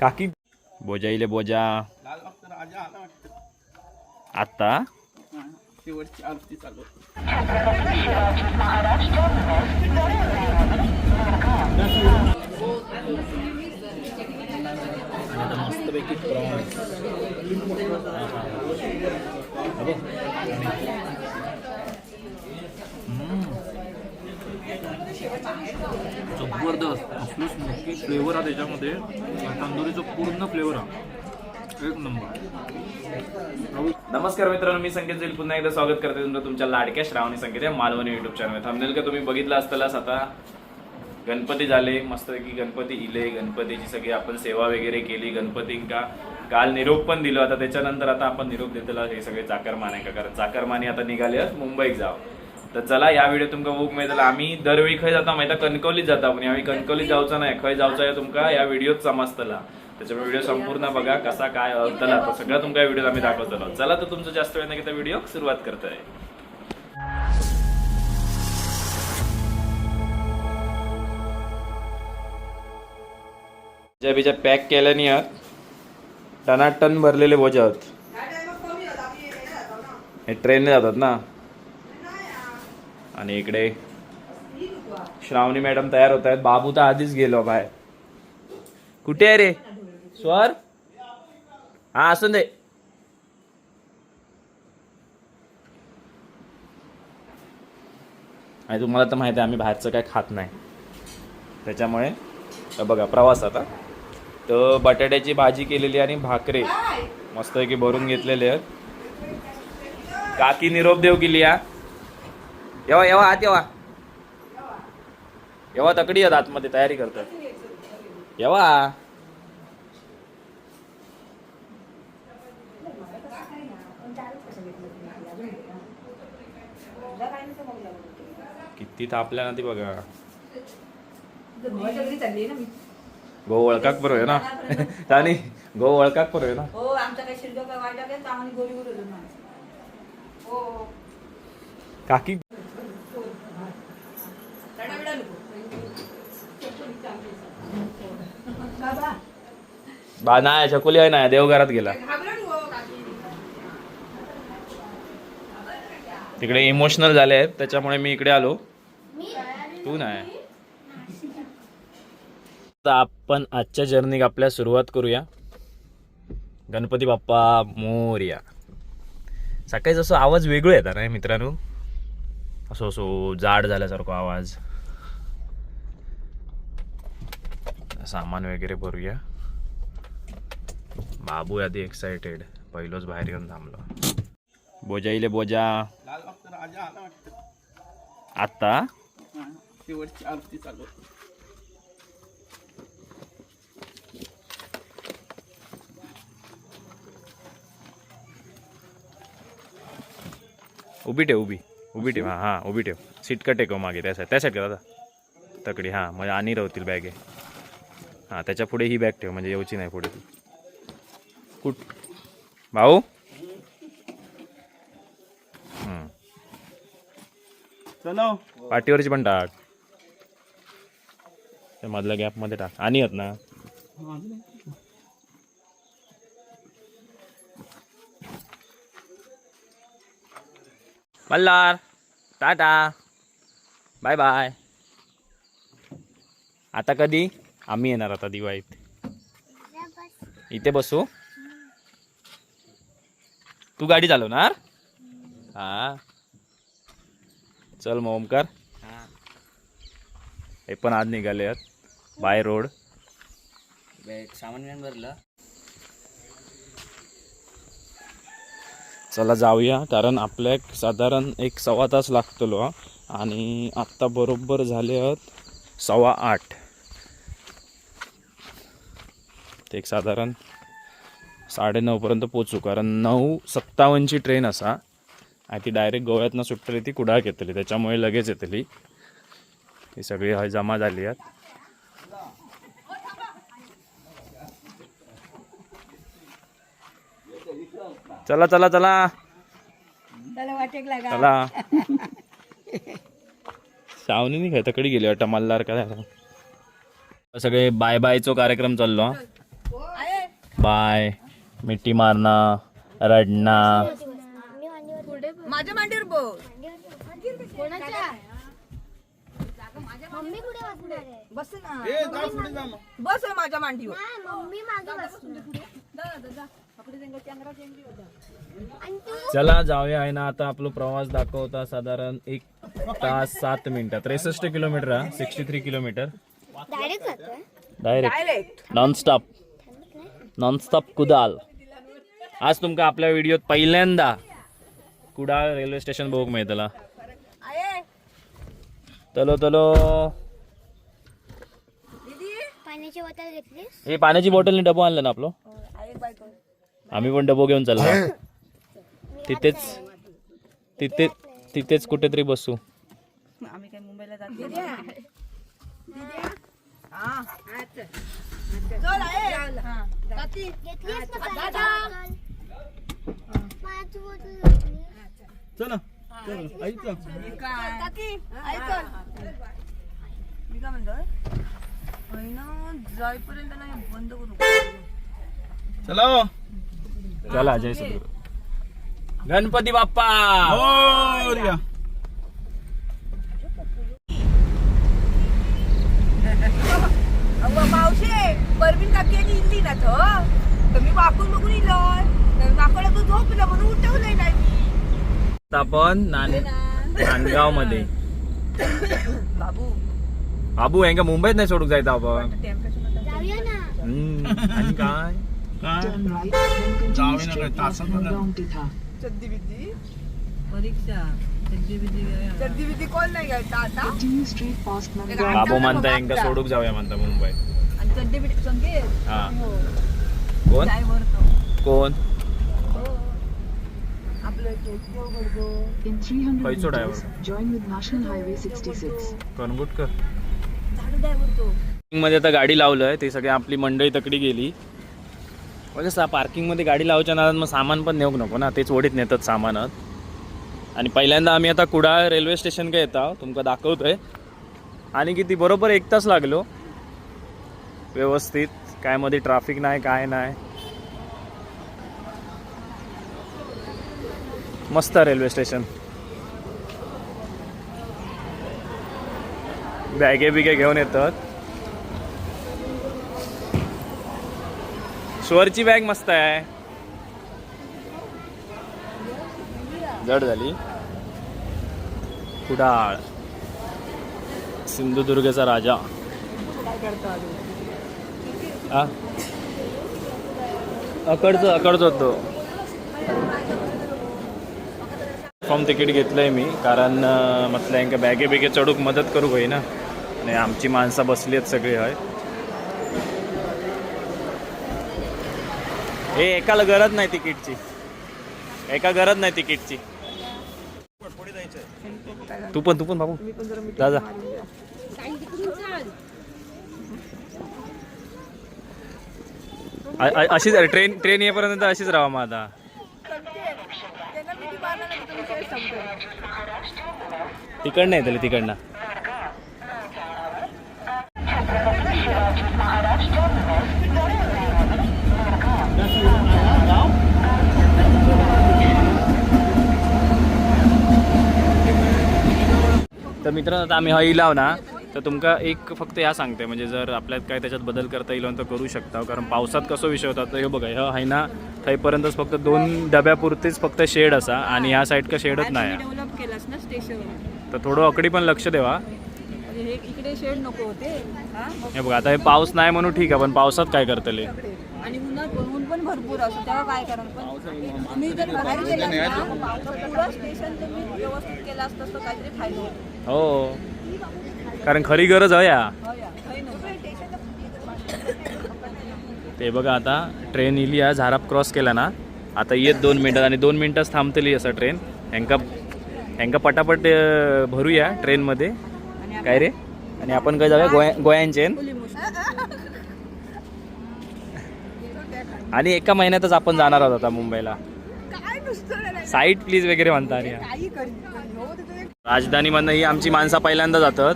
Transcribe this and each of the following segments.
काकी बोजाईले बोजा लालबागचा राजा आला वाटतं आत्ता हा, शेवटची आरती चालू आहे. मस्तपैकी जबरदस्त असलो स्मोकी फ्लेवर हा त्याच्यामध्ये. तंदुरीचा पूर्ण फ्लेवर हा एक नंबर. नमस्कार मित्रांनो मी संकेत जाईल पुन्हा एकदा स्वागत करते तुमचं तुमच्या लाडक्या श्रावणी संकेत या मालवणी युट्यूब चॅनल थांबनेल का तुम्ही? बघितलं असतालाच आता. गणपती झाले मस्तपैकी गणपती इले गणपतीची सगळी आपण सेवा वगैरे केली. गणपतींका काल निरोप पण दिलो. आता त्याच्यानंतर आता आपण निरोप देतला हे सगळे चाकरमाने का कारण चाकरमाने आता निघाले मुंबईत जाव तर चला या व्हिडिओ तुमका बघूक मिळतला. आम्ही दरवेळी खंय जाता माहिती कणकवलीत जाता पण. यावेळी कणकवलीत जाऊचा नाही. खंय जाऊचा आहे तुमका या व्हिडिओत समजतला. त्याच्यामुळे व्हिडिओ संपूर्ण बघा कसा काय अवतला तो. सगळं तुमका व्हिडिओ आम्ही दाखवतलो. चला तर तुमचं जास्त वेळ नाही व्हिडिओ सुरुवात करताय. ज्या बिजा पॅक केल्या नाही आहात टनाटन भरलेले बोजा हे ट्रेनने जातात ना? आणि इकडे श्रावणी मॅडम तयार होत आहेत. बाबू तर आधीच गेलो बाहेर. कुठे आहे रे? स्वर? हा असून दे. आणि तुम्हाला तर माहिती आहे आम्ही बाहेरचं काय खात नाही. त्याच्यामुळे तर बघा प्रवास आता. तर बटाट्याची भाजी केलेली आणि भाकरे. मस्तपैकी भरून घेतलेले आहेत. काकी निरोप देव केली या येवा येवा आत येवा. येवा तकडी आहेत आतमध्ये तयारी करतात येवा. किती तापल्या ना ती बघा. गो ओळखाक बरोबर आहे ना. आणि गो ओळखाक बरोबर आहे ना. हो आमचा काही काय गोरी गोरी माणसं. हो. काकी रडाबिडा नको. बा नाही शकुली आहे ना देवघरात गेला. तिकडे इमोशनल झाले आहेत त्याच्यामुळे मी इकडे आलो. तू नाही. तर आपण आजच्या जर्नीक आपल्या सुरुवात करूया. गणपती बाप्पा मोर्या. सकाळी जसं आवाज वेगळं येतात ना मित्रांनो? असो असो जाड झाल्यासारखा आवाज. सामान वगैरे भरूया. बाबू आधी एक्साइटेड पहिलोच बाहेर येऊन थांबलो. बोजा. आला वाटतं आत्ता? शेवटची आरती चालू आहे. उभी ठेव उभी. उभी ठेव. हां हां उभी ठेव. सीट का टेकव मागे? त्या साईड त्या साईड का दादा. तकडी हां म्हणजे आणि राहतील बॅगे. हां त्याच्या पुढे ही बॅग ठेव म्हणजे येऊची नाही पुढे ती. कुठ? भाऊ? पाठीवरची पण टाक. त्या मधल्या गॅपमध्ये टाक. आणि आहेत ना. मल्हार टाटा. Bye bye. आता कधी? आम्ही येणार आता दिवाळीत. इथे बसू. तू गाडी चालवणार? हा. चल मग ओमकार. हे. पण आज निघाले आहेत. By road. सामान भरलं? चला जाऊया कारण आपल्या साधारण एक सव्वा तास लागतलो. आणि आत्ता बरोबर झाले आहेत सव्वा आठ. ते एक साधारण साडेनऊपर्यंत पोचू कारण नऊ सत्तावन्नची ट्रेन असा आणि ती डायरेक्ट गोव्यातनं सुटतली ती कुडाळ येतली त्याच्यामुळे लगेच येतली. ही सगळी हय जमा झाली आहेत चला चला चला. चला. सावनी काय तकडे गेली वाटतं? मल्हार का सगळे बाय बायचो कार्यक्रम चाललो. बाय. मिठी मारणं रडणं. माझ्या मांडीवर बस ना बस माझ्या मांडीवर. चला जाऊया आहे ना. आता आपला प्रवास दाखवता साधारण एक तास सात मिनिटं त्रेसष्ट kilometre sixty three kilometre. Direct direct direct nonstop Kudal. आज तुमका आपल्या व्हिडिओत पहिल्यांदा कुडाळ रेल्वे स्टेशन बघूक मेळतला. आहे तलो तलो. पाण्याची बॉटल घेतलीस? हे पाण्याची बॉटलने डबो आणलं ना आपलं? आम्ही पण डबो घेऊन चाललो. तिथेच तिथे तिथेच कुठेतरी बसू. आम्ही काय मुंबईला जातो हा. चल हा. ऐक. मी काय नाही बंद करू चला चला जय सद्गुरू गणपती बाप्पा मोरया. अगं मावशे परवीन काकी आणि इल्ली ना तो तर मी वाकून बघून इलोय तर तू झोपलं म्हणून उठवलंय नाही मी. आता आपण नान नांदगावमध्ये बाबू. बाबू मुंबईत नाही सोडून जायचं आपण. जाऊया ना. हम्म, आणि काय? काय? तासात बिद्दी परीक्षा. चड्डी बिद्दी कोण नाही घ्यायचा आता? बाबू म्हणता यांका सोडूक जाऊया म्हणता मुंबई आणि चड्डी बिड्डी संकेत? हा. कोण? तो. कोण? आपलं केसगाव गडगो In 300 Paitso meters, driver. join with National Highway 66. कनगुटकर झाडू ड्रायव्हर तो. मध्ये आता गाडी लावलंय ते सगळी आपली मंडळी तकडी गेली. म्हणजे सा पार्किंगमध्ये गाडी लावच्या नादात मग सामान पण नेऊक नको ना तेच ओढीत नेतात सामानात. आणि पहिल्यांदा आम्ही आता कुडाळ रेल्वे स्टेशन काय येता. तुमका दाखवतोय. आणि किती बरोबर एक तास लागलो. व्यवस्थित. काय मध्ये ट्रॅफिक नाही काय नाही. मस्त रेल्वे स्टेशन. बॅगे बिगे घेऊन येतात. स्वरची बॅग मस्त आहे. जड झाली. कुडाळ. सिंधुदुर्गचा राजा. हा अकडचं अकडचं तो फॉर्म तिकीट घेतलंय मी कारण म्हटलं का बॅगे बिगे चढूक मदत करू होई ना. आणि आमची माणसं बसली आहेत सगळी हय. हे एकाला गरज नाही तिकीटची. एका गरज नाही तिकीटची. तू पण तू पण बाबू. जा जा. अशीच ट्रेन ट्रेन येईपर्यंत अशीच राहा मग आता. नाही तिकडनं येतले तिकडनं. तर मित्रांनो आता आम्ही हई लाव ना तर तुमका एक फक्त ह्या सांगते म्हणजे जर आपल्यात काय त्याच्यात बदल करता येईल तर करू शकता. कारण पावसात कसं विषय होता तर हे बघा ह्या हाय ना थंयपर्यंतच फक्त दोन डब्यापुरतेच फक्त शेड असा आणि ह्या साईड का शेडच नाही. आहे. तर थोडं अकडी पण लक्ष देवा. म्हणजे हे इकडे शेड नको होते. हा? हे बघा आता हे पाऊस नाही म्हणून ठीक आहे पण पावसात काय करतले. आणि उन्हात ऊन पण भरपूर असतो. तेव्हा काय करा पण तुम्ही जर बाहेर ना तर पुढं स्टेशन तुम्ही व्यवस्थित केलं असतं तर काहीतरी फायदा होतो. हो. कारण खरी गरज आहे या. हो या ते बघा आता ट्रेन इली आहे झाराप क्रॉस केला ना आता येत दोन मिनटात आणि दोन मिनटाच थांबतली असं ट्रेन ह्यांका ह्यांका पटापट अं, भरूया ट्रेनमध्ये काय रे? आणि आपण काय जाऊया? गोया गोयांचे. आणि एका महिन्यातच आपण जाणार आहोत आता मुंबईला. साईट प्लीज वगैरे काही करी हो राजधानीमधनं ही आमची माणसं पहिल्यांदा जातात.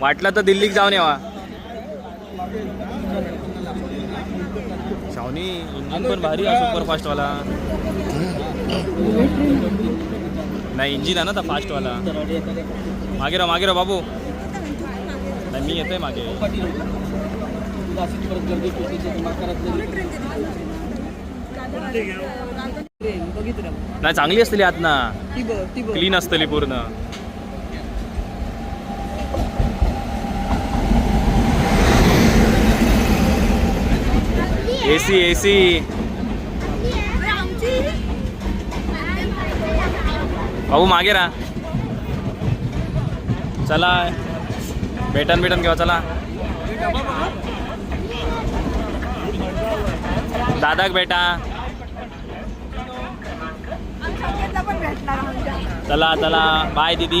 वाटलं तर दिल्लीत जाऊन यावा. शावनी इंजिन पण भारी आहे सुपर वाला नाही इंजिन आहे ना तर फास्टवाला. मागे राहा मागे राहा बाबू. नाही मी येतोय मागे. ट्रेन बघितलं नाही. चांगली असतली आत ना क्लीन असतली पूर्ण. AC AC. बाबू मागे राहा. चला. भेटन भेटन घेवा चला. दादाक बेटा चला चला. बाय दीदी.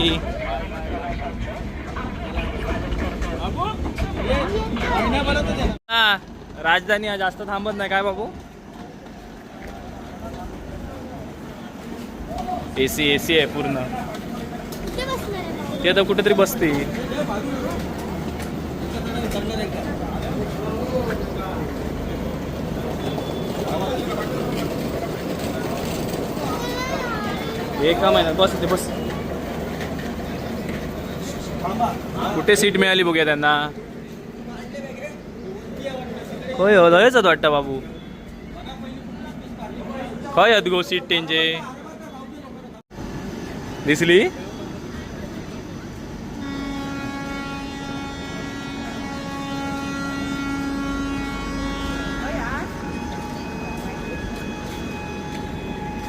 हा, राजधानी जास्त थांबत नाही. काय बाबू? एसी एसी आहे पूर्ण. ते तर कुठेतरी बसते एका महिन्यात बस ते बस। कुठे सीट मिळाली बघूया त्यांना? खय हो लयच वाटतं बाबू. खय आहेत गो सीट त्यांचे? दिसली?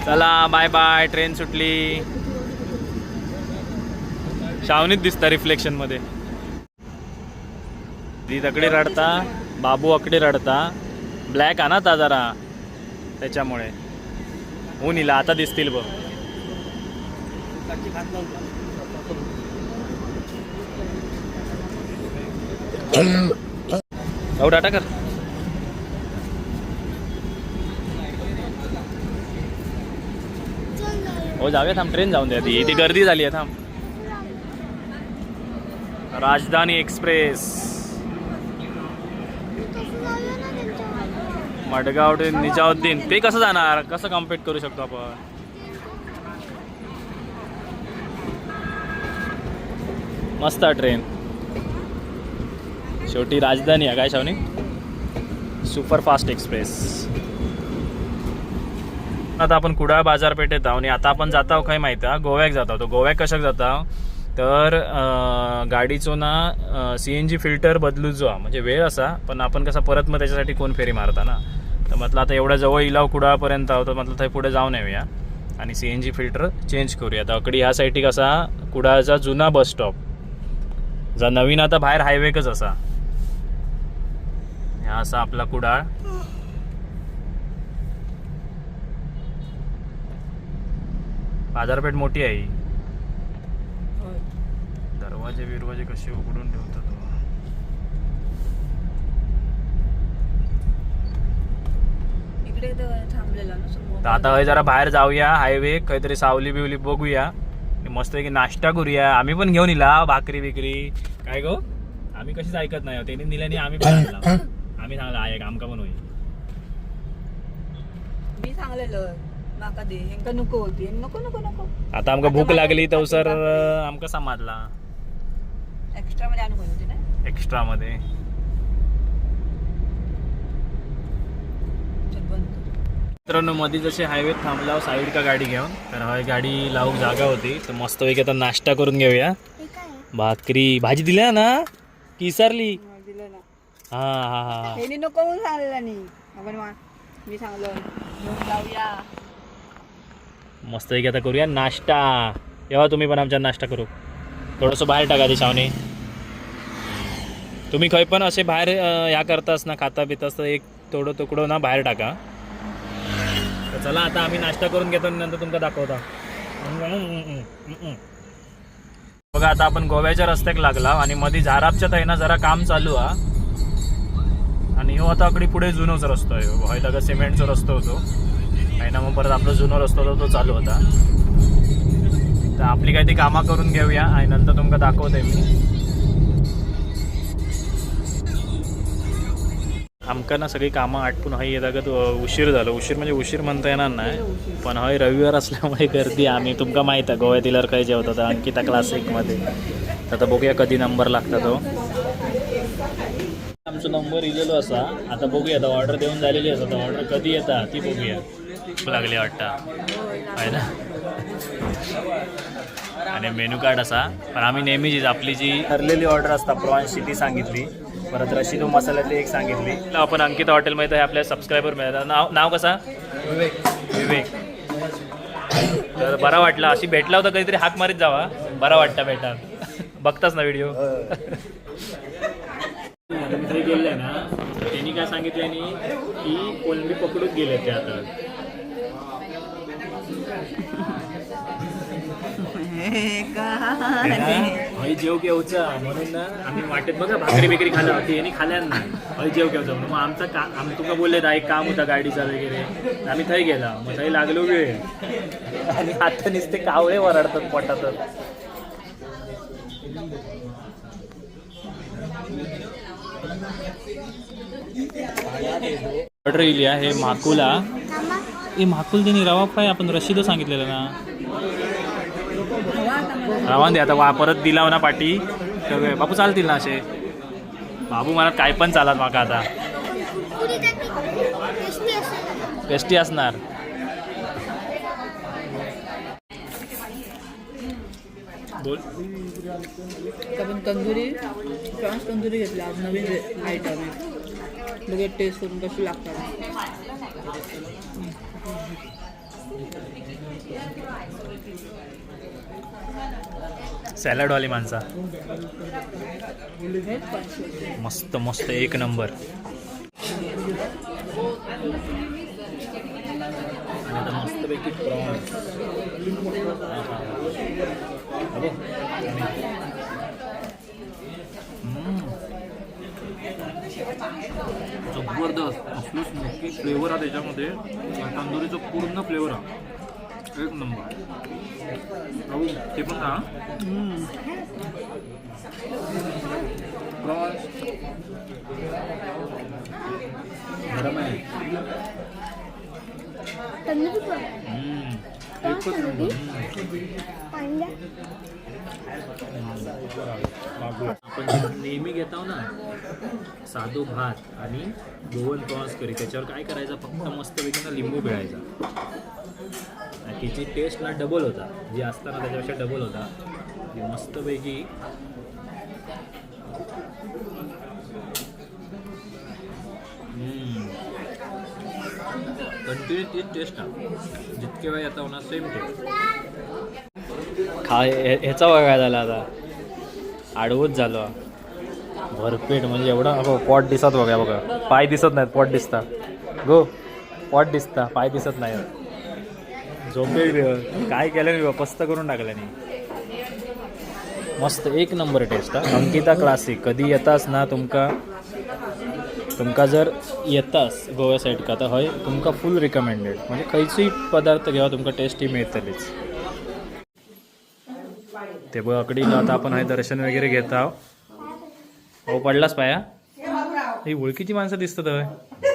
चला बाय बाय ट्रेन सुटली. शावनीत दिसता रिफ्लेक्शनमध्ये. ती तकडे रडता बाबू अकडे रडता. ब्लॅक आणा ना ता जरा त्याच्यामुळे. ऊन इला आता दिसतील बघ. भाऊ टाटा कर. हो जाऊया थांब ट्रेन जाऊन द्या ती. इथे गर्दी झाली आहे थांब. राजधानी एक्सप्रेस. मडगाव ते निजाउद्दीन ते कसं जाणार? कसं कंप्लीट करू शकतो आपण? मस्त आहे ट्रेन शेवटी राजधानी आहे काय शावनी? Superfast express. आता आपण कुडाळ बाजारपेठेत आहोत आणि आता आपण जाता आहोत काय माहिती आहे गोव्याक जाता आहोत. गोव्याक कशाक जात तर गाडीचो ना सी एन जी फिल्टर बदलूचो हा म्हणजे वेळ असा पण आपण कसा परत मग त्याच्यासाठी कोण फेरी मारता ना? तर म्हटलं आता एवढ्या जवळ इलाव कुडाळपर्यंत आहोत तर म्हटलं थंय पुढे जाऊन येऊया. आणि C N G filter change करूया. तर अकडी ह्या साईटी कसा कुडाळचा जुना बस स्टॉप जा नवीन आता बाहेर हायवेकच असा. ह्या असा आपला कुडाळ. बाजारपेठ मोठी आहे. ही. दरवाजे बिरवाजे कसे उघडून ठेवतात आता जरा बाहेर जाऊया हायवे काहीतरी सावली बिवली बघूया. मस्त की नाश्ता करूया. आम्ही पण घेऊन इला भाकरी बिकरी. काय गो? आम्ही कशीच ऐकत नाही. त्यांनी दिल्याने आम्ही पण. आम्ही सांगला आहे आमका पण होईल. मी सांगलेलं माका दे हेंका नको होती नको नको नको. आता आमका भूक लागली तर सर आमका समाजला. एक्स्ट्रा मध्ये आणू होती ना एक्स्ट्रा मध्ये. चल बंद कर. मित्रांनो मध्ये जसे हायवे थांबला साईड का गाडी घेऊन तर हय गाडी लावूक जागा होती. तर मस्त पैकी आता नाश्ता करून घेऊया. भाकरी भाजी दिल्या ना? की विसरली हा, दिलं ना. हा हा हेनी नको म्हणून सांगलेला नाही आपण मा- मी सांगलो घेऊन जाऊया. मस्त एक आता करूया? नाश्ता. तेव्हा तुम्ही पण आमच्या नाश्ता करू. थोडंसं बाहेर टाका दिशावने तुम्ही खय पण असे बाहेर ह्या करतास ना खाता पितास तर एक थोडं तुकडं ना बाहेर टाका. तर चला आता आम्ही नाश्ता करून घेतो नंतर तुमका दाखवता. बघा आता आपण गोव्याच्या रस्त्याक लागला आणि मध्ये झारापच्यात आहे ना जरा काम चालू हा. आणि हो आता अगदी पुढे जुनोच रस्तो आहे. व्हायला सिमेंटचा रस्तो होतो. आणि ना मग परत आपला जुनो रस्तो होता तो चालू होता. तर आपली काही ती कामं करून घेऊया आणि नंतर तुमका दाखवते मी. आमका ना सगळी कामं आटपून हय येतागत उशीर झालो. उशीर म्हणजे उशीर म्हणता येणार नाही. पण हय रविवार असल्यामुळे गर्दी आम्ही तुमका माहीत आहे गोव्यात दिल्यावर काय जेवतात अंकिता क्लासिकमध्ये तर आता बघूया कधी नंबर लागता तो. आमचा नंबर इलेलो असा. आता बघूया आता ऑर्डर देऊन झालेली असा. ऑर्डर कधी येता ती बघूया. लागली वाटतं. आहे ना? आणि मेनू कार्ड असा. पण आम्ही नेहमीचीच आपली जी ठरलेली ऑर्डर असता प्रॉन्सची ती सांगितली. परत रशी दो मसाल्यातली एक सांगितली. आपण अंकिता हॉटेलमध्ये हे आपल्या सबस्क्रायबर मिळतात. नाव नाव कसा? विवेक. विवेक. तर बरा वाटला. अशी भेटला होता कधीतरी हाक मारीत जावा. बरा वाटतं भेटात बघताच ना व्हिडिओ मी गेले ना तर त्यांनी काय सांगितलं की कोलंबी पकडून गेले ते आता. हय जेव घेऊचा म्हणून ना आम्ही वाटेत बघा भाकरी बिकरी खाल्ला होती. यांनी खाल्यान ना हय जेव घेवचा म्हणून मग आमचा का आम तुका बोलले एक काम होता गाडीचा वगैरे. आम्ही थंय गेला. मग थंय लागलो वेळ. आणि आता नुसते कावळे वरडतात पोटातच. ऑर्डर इली आहे हे माकुला. हे माकुल त्यांनी रवा पाय आपण रशीद सांगितलेलं ना. रवा दे आता वा परत दिला ना पाठी तर बापू चालतील ना असे. बाबू मला काय पण चालत माका आता. पुरी टेस्टी असणार. बोल. आपण तंदुरी फ्रान्स तंदुरी घेतली आज नवीन आयटम आहे. बघूया टेस्ट करून कशी लागतात. सॅलडवाली माणसा. मस्त मस्त एक नंबर. मस्तपैकी जबरदस्त. असलो स्मोकी फ्लेवर आहे त्याच्यामध्ये. तंदुरीचा पूर्ण फ्लेवर आहे. एक नंबर भाऊ ते पण का प्रॉन्स गरम आहे तंदुरी पण हम्म. एकच नंबर पांड्या आपण जे नेहमी घेतो ना साधो भात आणि गोवन प्रॉन्स करी त्याच्यावर काय करायचं फक्त मस्तपैकी ना लिंबू पिळायचा आणि तिची टेस्ट ना डबल होता. जी असताना त्याच्यापेक्षा डबल होता. ती मस्तपैकी कंटिन्यू तीच टेस्ट आहे जितके वेळ येतो ना सेम टेस्ट खा ह्याचा बघा काय झाला आता. आडवूच झालो. भरपेट म्हणजे एवढा अगो पॉट दिसत बघा बघा. पाय दिसत नाहीत पॉट दिसता. गो पॉट दिसता पाय दिसत नाही झोपे काय केलं मी पस्त करून टाकल्याने मस्त एक नंबर टेस्ट हा. अंकिता क्लासिक कधी येतास ना तुमका? तुमका जर येतास गोव्या साईड का तर हय तुमका फुल रिकमेंडेड म्हणजे खंयचीय पदार्थ घेवा तुमका टेस्टी मिळतलीच. ते बघ अकडी आता आपण हे दर्शन वगैरे घेत आहो हो पडलाच पाया. ही ओळखीची माणसं दिसतात हय.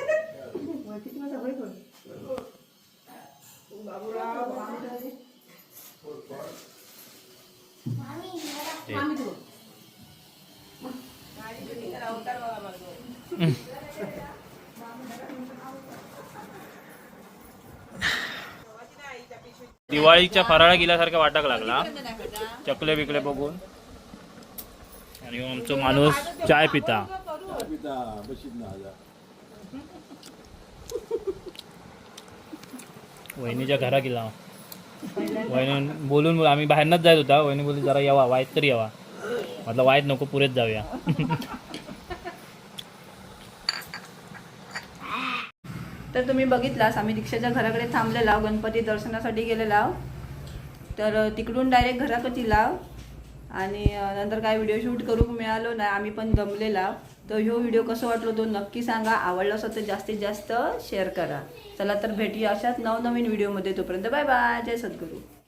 दिवाळीच्या फराळा गेल्यासारखा वाटाक लागला. चकले बिकले बघून. आणि आमचा आमचो माणूस चाय पिता. वहिनीच्या घरा गेला. वहिनी बोलून आम्ही बाहेरनच जायत होता. वहिनी बोलली जरा यावा वाईट तरी यावा. म्हटलं वाईट नको पुरेच जाऊया. तर तुम्ही बघितलास आम्ही दीक्षाच्या घराकडे थांबलेला गणपती दर्शनासाठी गेलेला. तर तिकडून डायरेक्ट घराकडे लाव. आणि नंतर काय व्हिडिओ शूट करूक मिळालो नाही आम्ही पण दमलेला. तर ह्यो व्हिडिओ कसं वाटलो तो नक्की सांगा. आवडला असं तर जास्तीत जास्त शेअर करा. चला तर भेटूया अशाच नवनवीन व्हिडिओमध्ये तोपर्यंत बाय बाय जय सद्गुरू.